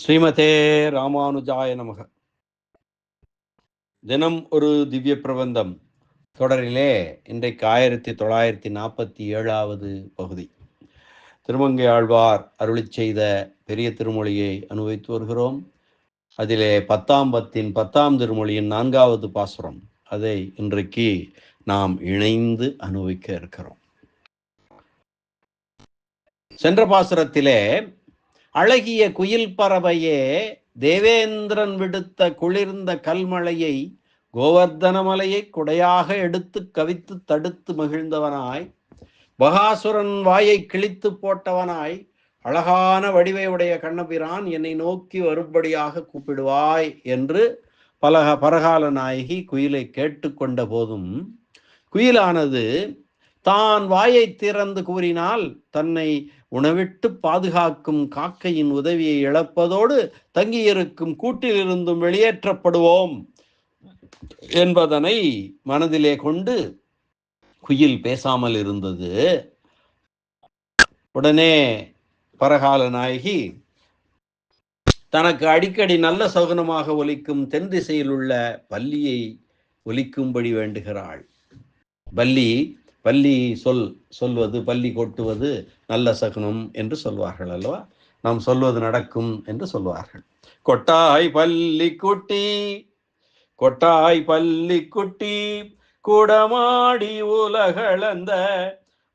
ஸ்ரீமதே ராமானுஜாய நமக. தினம் ஒரு திவ்ய பிரபந்தம். தொடரிலே இன்றைக்கு ஆயிரத்தி தொள்ளாயிரத்தி நாற்பத்தி ஏழாவது பகுதி. திருமங்கை ஆழ்வார் அருளி செய்த பெரிய திருமொழியை அனுபவித்து வருகிறோம். அதிலே பத்தாம் பத்தின் பத்தாம் திருமொழியின் நான்காவது பாசுரம். அதை இன்றைக்கு நாம் இணைந்து அனுபவிக்க இருக்கிறோம். சென்ற பாசுரத்திலே அழகிய குயில் பறவையே தேவேந்திரன் விடுத்த குளிர்ந்த கல்மழையை கோவர்தனமலையை குடையாக எடுத்து கவித்து தடுத்து மகிழ்ந்தவனாய் பகாசுரன் வாயை கிழித்து போட்டவனாய் அழகான வடிவை உடைய கண்ணபிரான் என்னை நோக்கி வரும்படியாக கூப்பிடுவாய் என்று பலக பரகால நாயகி குயிலை கேட்டுக்கொண்ட போதும் குயிலானது தான் வாயை திறந்து கூறினால் தன்னை உணவிட்டு பாதுகாக்கும் காக்கையின் உதவியை இழப்பதோடு தங்கியிருக்கும் கூட்டிலிருந்தும் வெளியேற்றப்படுவோம் என்பதனை மனதிலே கொண்டு குயில் பேசாமல் இருந்தது. உடனே பரகால நாயகி தனக்கு அடிக்கடி நல்ல சகுனமாக ஒலிக்கும் தென் திசையில் உள்ள பல்லியை ஒலிக்கும்படி வேண்டுகிறாள். பல்லி பள்ளி சொல் சொல்வது பள்ளி கொட்டுவது நல்ல சகுனம் என்று சொல்வார்கள் அல்லவா? நாம் சொல்வது நடக்கும் என்று சொல்வார்கள். கொட்டாய் பள்ளி குட்டி கொட்டாய் பள்ளி குட்டி குடமாடி உலகளந்த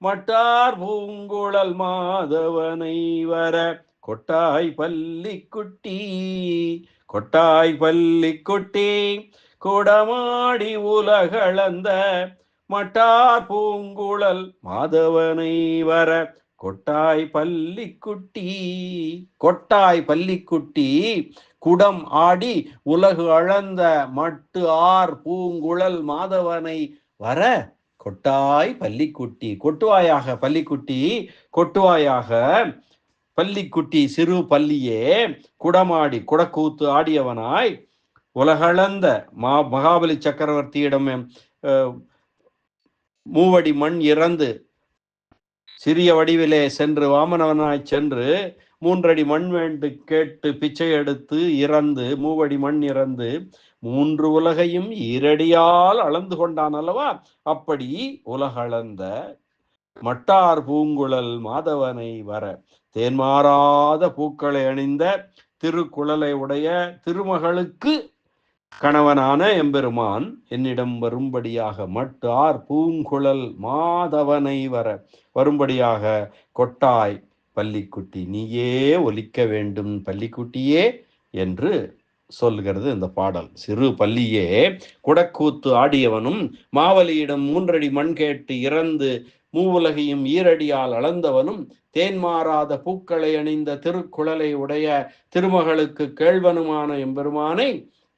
மட்டார் பூங்குழல் மாதவனை வர. கொட்டாய் பள்ளி குட்டி கொட்டாய் பள்ளி குட்டி குடமாடி உலகளந்த மட்டார் பூங்குழல் மாதவனை வர கொட்டாய் பள்ளிக்குட்டி கொட்டாய் பள்ளிக்குட்டி குடம் ஆடி உலகு அளந்த மட்டு ஆர் பூங்குழல் மாதவனை வர கொட்டாய் பள்ளிக்குட்டி கொட்டுவாயாக பள்ளிக்குட்டி கொட்டுவாயாக பள்ளிக்குட்டி சிறு பள்ளியே குடமாடி குடக்கூத்து ஆடியவனாய் உலகளந்த மா மகாபலி சக்கரவர்த்தியிடம் மூவடி மண் இறந்து சிறிய வடிவிலே சென்று வாமனவனாய் சென்று மூன்றடி மண் வேண்டு கேட்டு பிச்சை எடுத்து இறந்து மூவடி மண் இறந்து மூன்று உலகையும் இரடியால் அளந்து கொண்டான் அல்லவா? அப்படி உலகளந்த மட்டார் பூங்குழல் மாதவனை வர தேன்மாறாத பூக்களை அணிந்த திருக்குழலை உடைய திருமகளுக்கு கணவனான எம்பெருமான் என்னிடம் வரும்படியாக மட்டார் பூங்குழல் மாதவனை வர வரும்படியாக கொட்டாய் பள்ளிக்குட்டி நீயே ஒலிக்க வேண்டும் பள்ளிக்குட்டியே என்று சொல்கிறது இந்த பாடல். சிறு பள்ளியே குடக்கூத்து ஆடியவனும் மாவலியிடம் மூன்றடி மண் கேட்டு இறந்து மூவுலகையும் ஈரடியால் அளந்தவனும் தேன்மாறாத பூக்களை அணிந்த திருக்குழலை உடைய திருமகளுக்கு கேழ்வனுமான எம்பெருமானை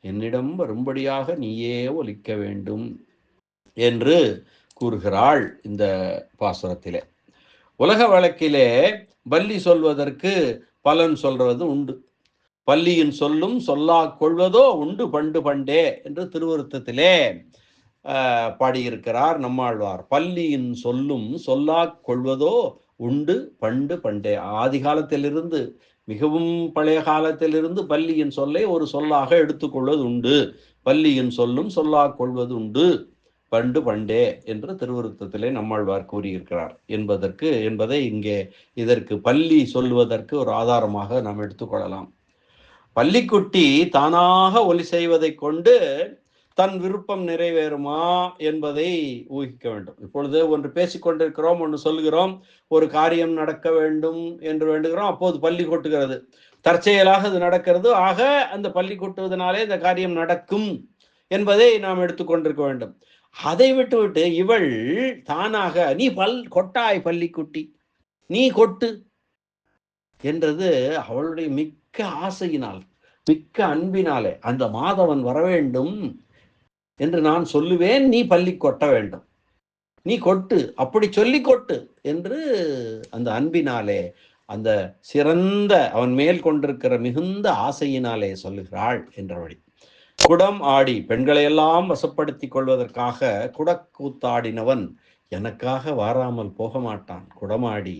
என்னிடம் வரும்படியாக நீயே ஒலிக்க வேண்டும் என்று கூறுகிறாள் இந்த பாசுரத்திலே. உலக வழக்கிலே பல்லி சொல்வதற்கு பலன் சொல்றது உண்டு. பள்ளியின் சொல்லும் சொல்லா கொள்வதோ உண்டு பண்டு பண்டே என்று திருவருத்தத்திலே பாடியிருக்கிறார் நம்மாழ்வார். பள்ளியின் சொல்லும் சொல்லா கொள்வதோ உண்டு பண்டு பண்டே. ஆதி காலத்திலிருந்து மிகவும் பழைய காலத்திலிருந்து பள்ளியின் சொல்லை ஒரு சொல்லாக எடுத்துக்கொள்வது உண்டு. பள்ளியின் சொல்லும் சொல்லாக கொள்வது உண்டு. பண்டு பண்டே என்று திருவருத்தத்திலே நம்மாழ்வார் கூறியிருக்கிறார். என்பதற்கு என்பதை இங்கே இதற்கு பள்ளி சொல்வதற்கு ஒரு ஆதாரமாக நாம் எடுத்துக்கொள்ளலாம். பள்ளிக்குட்டி தானாக ஒலி செய்வதை கொண்டு தன் விருப்பம் நிறைவேறுமா என்பதை ஊகிக்க வேண்டும். இப்பொழுது ஒன்று பேசிக்கொண்டிருக்கிறோம் ஒன்று சொல்கிறோம் ஒரு காரியம் நடக்க வேண்டும் என்று வேண்டுகிறோம் அப்போது பள்ளி கொட்டுகிறது. தற்செயலாக அது நடக்கிறது. ஆக அந்த பள்ளி கொட்டுவதனாலே இந்த காரியம் நடக்கும் என்பதை நாம் எடுத்துக்கொண்டிருக்க வேண்டும். அதை விட்டுவிட்டு இவள் தானாக நீ பல் கொட்டாய் பள்ளிக்குட்டி நீ கொட்டு என்றது அவளுடைய மிக்க ஆசையினால் மிக்க அன்பினாலே அந்த மாதவன் வர வேண்டும் என்று நான் சொல்லுவேன் நீ பள்ளி கொட்ட வேண்டும். நீ கொட்டு அப்படி சொல்லி கொட்டு என்று அந்த அன்பினாலே அந்த சிறந்த அவன் மேல் கொண்டிருக்கிற மிகுந்த ஆசையினாலே சொல்லுகிறாள் என்றபடி குடம் ஆடி பெண்களையெல்லாம் வசப்படுத்தி கொள்வதற்காக குடக்கூத்தாடினவன் எனக்காக வாராமல் போக மாட்டான். குடமாடி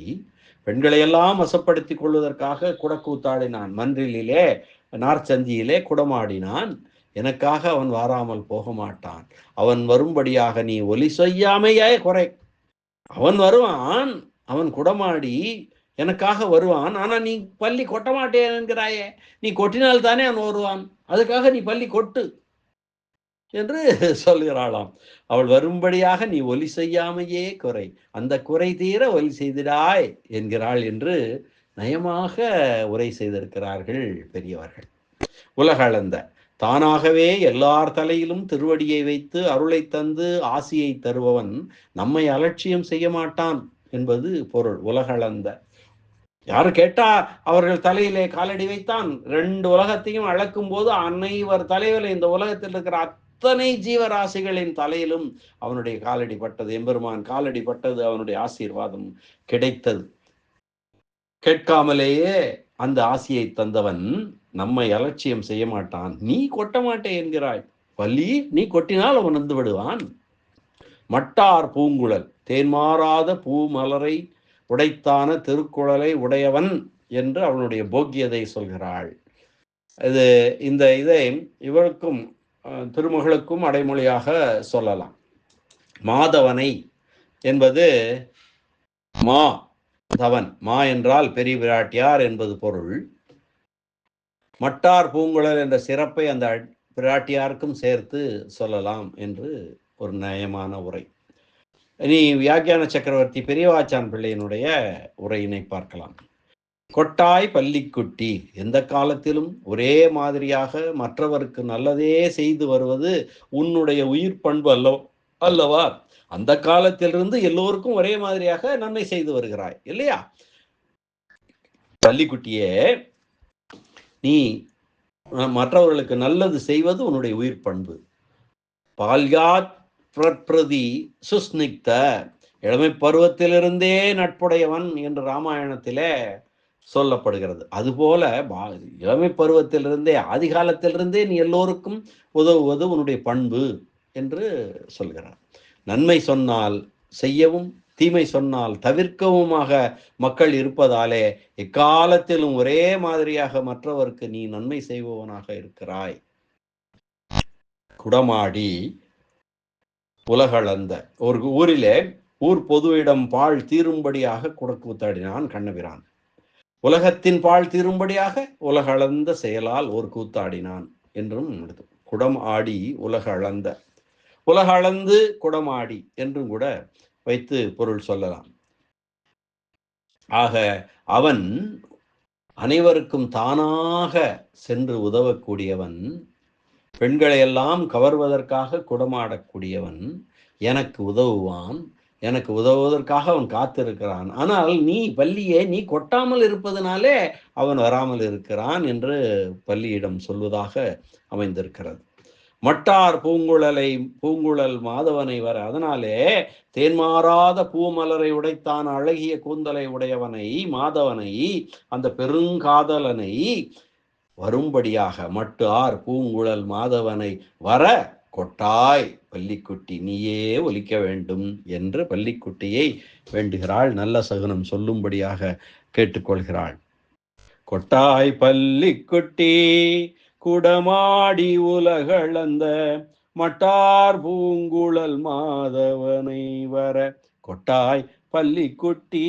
பெண்களையெல்லாம் வசப்படுத்தி வசப்படுத்திக் கொள்வதற்காக குடக்கூத்தாடினான். மன்றிலே நார்ச்சந்தியிலே குடமாடினான் எனக்காக அவன் வாராமல் போக மாட்டான். அவன் வரும்படியாக நீ ஒலி செய்யாமையே குறை. அவன் வருவான் அவன் குடமாடி எனக்காக வருவான் ஆனால் நீ பள்ளி கொட்ட மாட்டேன் என்கிறாயே. நீ கொட்டினால் தானே அவன் வருவான். அதுக்காக நீ பள்ளி கொட்டு என்று சொல்கிறாளாம். அவள் வரும்படியாக நீ ஒலி செய்யாமையே குறை. அந்த குறை தீர ஒலி செய்திடாய் என்கிறாள் என்று நயமாக உரை செய்திருக்கிறார்கள் பெரியவர்கள். உலகளந்த தானாகவே எல்லார் தலையிலும் திருவடியை வைத்து அருளை தந்து ஆசியை தருபவன் நம்மை அலட்சியம் செய்ய மாட்டான் என்பது பொருள் உலகளந்த. யாரு கேட்டா அவர்கள் தலையிலே காலடி வைத்தான். ரெண்டு உலகத்தையும் அளக்கும் போது அனைவர் தலைவர் இந்த உலகத்தில் இருக்கிற அத்தனை ஜீவராசிகளின் தலையிலும் அவனுடைய காலடி பட்டது. எம்பெருமான் காலடி பட்டது அவனுடைய ஆசீர்வாதம் கிடைத்தது. கேட்காமலேயே அந்த ஆசியை தந்தவன் நம்மை அலட்சியம் செய்ய மாட்டான். நீ கொட்ட மாட்டே என்கிறாய். வள்ளி நீ கொட்டினால் அவன் வந்து விடுவான். மட்டார் பூங்குழல் தேன்மாறாத பூ மலரை உடைத்தான திருக்குழலை உடையவன் என்று அவனுடைய போக்கியதை சொல்கிறாள். இது இந்த இதை இவருக்கும் திருமகளுக்கும் அடைமொழியாக சொல்லலாம். மாதவனை என்பது மா தவன். மா என்றால் பெரிய விராட்டியார் என்பது பொருள். மட்டார் பூங்குழல் என்ற சிறப்பை அந்த பிராட்டியாருக்கும் சேர்த்து சொல்லலாம் என்று ஒரு நயமான உரை. இனி வியாக்கியான சக்கரவர்த்தி பெரியவாச்சான் பிள்ளையினுடைய உரையினை பார்க்கலாம். கொட்டாய் பள்ளிக்குட்டி எந்த காலத்திலும் ஒரே மாதிரியாக மற்றவருக்கு நல்லதே செய்து வருவது உன்னுடைய உயிர் பண்பு அல்ல அல்லவா? அந்த காலத்திலிருந்து எல்லோருக்கும் ஒரே மாதிரியாக நன்மை செய்து வருகிறாய் இல்லையா? பள்ளிக்குட்டியே நீ மற்றவர்களுக்கு நல்லது செய்வது உன்னுடைய உயிர் பண்பு. பால்யாத்பிரதி சுஸ்னிக்த இளமை பருவத்திலிருந்தே நட்புடையவன் என்று ராமாயணத்திலே சொல்லப்படுகிறது. அதுபோல இளமை பருவத்திலிருந்தே ஆதிகாலத்திலிருந்தே நீ எல்லோருக்கும் உதவுவது உன்னுடைய பண்பு என்று சொல்கிறார். நன்மை சொன்னால் செய்யவும் தீமை சொன்னால் தவிர்க்கவுமாக மக்கள் இருப்பதாலே எக்காலத்திலும் ஒரே மாதிரியாக மற்றவருக்கு நீ நன்மை செய்பவனாக இருக்கிறாய். குடமாடி உலகளந்த ஒரு ஊரிலே ஊர் பொது இடம் பால் தீரும்படியாக குடக்கூத்தாடினான் கண்ணபிரான். உலகத்தின் பால் தீரும்படியாக உலகளந்த செயலால் ஒரு கூத்தாடினான் என்றும் குடம் ஆடி உலகளந்த உலகளந்து குடமாடி என்றும் கூட வைத்து பொருள் சொல்லலாம். ஆக அவன் அனைவருக்கும் தானாக சென்று உதவக்கூடியவன் பெண்களை எல்லாம் கவர்வதற்காக குடமாடக்கூடியவன் எனக்கு உதவுவான் எனக்கு உதவுவதற்காக அவன் காத்திருக்கிறான். ஆனால் நீ பள்ளியே நீ கொட்டாமல் இருப்பதனாலே அவன் வராமல் இருக்கிறான் என்று பள்ளியிடம் சொல்வதாக அமைந்திருக்கிறது. மட்டார் பூங்குழலை பூங்குழல் மாதவனை வர. அதனாலே தேன்மாறாத பூமலரை உடைத்தான் அழகிய கூந்தலை உடையவனை மாதவனை அந்த பெருங்காதலனை வரும்படியாக மட்டு ஆர் பூங்குழல் மாதவனை வர கொட்டாய் பள்ளிக்குட்டி நீயே ஒலிக்க வேண்டும் என்று பள்ளிக்குட்டியை வேண்டுகிறாள். நல்ல சகுனம் சொல்லும்படியாக கேட்டுக்கொள்கிறாள். கொட்டாய் பள்ளிக்குட்டி குடமாடி உலகளந்த மட்டார் பூங்குழல் மாதவனை வர. கொட்டாய் பள்ளிக்குட்டி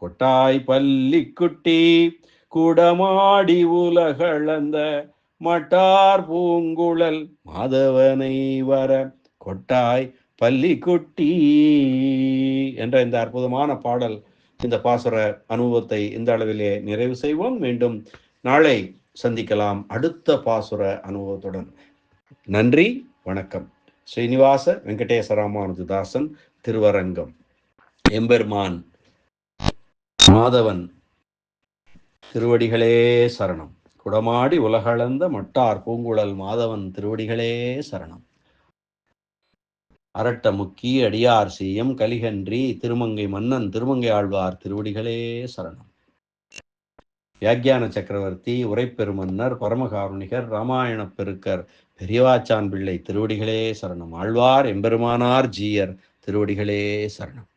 கொட்டாய் பள்ளிக்குட்டி குடமாடி உலகளந்த மட்டார் பூங்குழல் மாதவனை வர. கொட்டாய் பள்ளிக்குட்டி என்ற இந்த அற்புதமான பாடல் இந்த பாசுர அனுபவத்தை இந்த அளவிலே நிறைவு செய்வோம். மீண்டும் நாளை சந்திக்கலாம் அடுத்த பாசுர அனுபவத்துடன். நன்றி வணக்கம். ஸ்ரீனிவாச வெங்கடேச ராமானுஜதாசன் திருவரங்கம். எம்பெருமான் மாதவன் திருவடிகளே சரணம். குடமாடி உலகளந்த மட்டார் பூங்குழல் மாதவன் திருவடிகளே சரணம். அரட்ட முக்கி அடியார் சீயம் கலிகன்றி திருமங்கை மன்னன் திருமங்கை ஆழ்வார் திருவடிகளே சரணம். வியாக்கியான சக்கரவர்த்தி உரைப்பெருமன்னர் பரமகாருணிகர் ராமாயணப் பெருக்கர் பெரியவாச்சான் பிள்ளை திருவடிகளே சரணம். ஆழ்வார் எம்பெருமானார் ஜீயர் திருவடிகளே சரணம்.